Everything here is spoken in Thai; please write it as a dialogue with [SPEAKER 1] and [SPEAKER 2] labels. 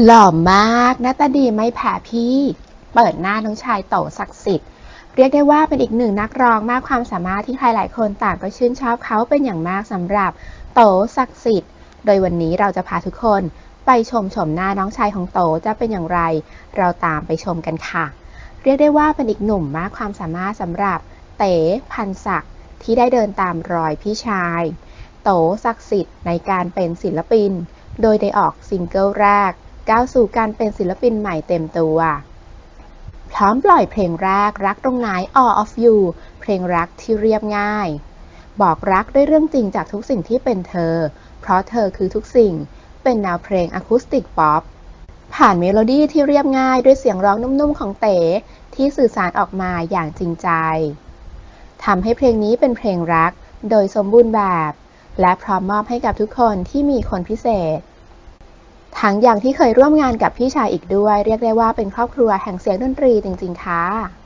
[SPEAKER 1] หล่อมากหน้าตาดีไม่แพ้พี่ เปิดหน้าน้องชายโตศักดิ์สิทธิ์ เรียกได้ว่าเป็นอีกหนึ่งนักร้องมากความสามารถที่ใครหลายคนต่างก็ชื่นชอบเขาเป็นอย่างมากสำหรับโตศักดิ์สิทธิ์ โดยวันนี้เราจะพาทุกคนไปชมชมหน้าน้องชายของโตจะเป็นอย่างไร เราตามไปชมกันค่ะ เรียกได้ว่าเป็นอีกหนุ่มมากความสามารถสำหรับเต๋พันศักดิ์ที่ได้เดินตามรอยพี่ชาย โตศักดิ์สิทธิ์ในการเป็นศิลปิน โดยได้ออกซิงเกิลแรก ก้าวสู่การเป็นศิลปินใหม่เต็มตัว พร้อมปล่อยเพลงแรกรักตรงไหน All of You เพลงรักที่เรียบง่าย บอกรักด้วยเรื่องจริงจากทุกสิ่งที่เป็นเธอ เพราะเธอคือทุกสิ่ง เป็นแนวเพลงอะคูสติกป๊อปผ่านเมโลดี้ที่เรียบง่ายด้วยเสียงร้องนุ่มๆของเต๋ที่สื่อสารออกมาอย่างจริงใจทำให้เพลงนี้เป็นเพลงรักโดยสมบูรณ์แบบ และพร้อมมอบให้กับทุกคนที่มีคนพิเศษ ทั้งอย่างที่เคยร่วมงานกับพี่ชายอีกด้วย เรียกได้ว่าเป็นครอบครัวแห่งเสียงดนตรีจริง ๆ ค่ะ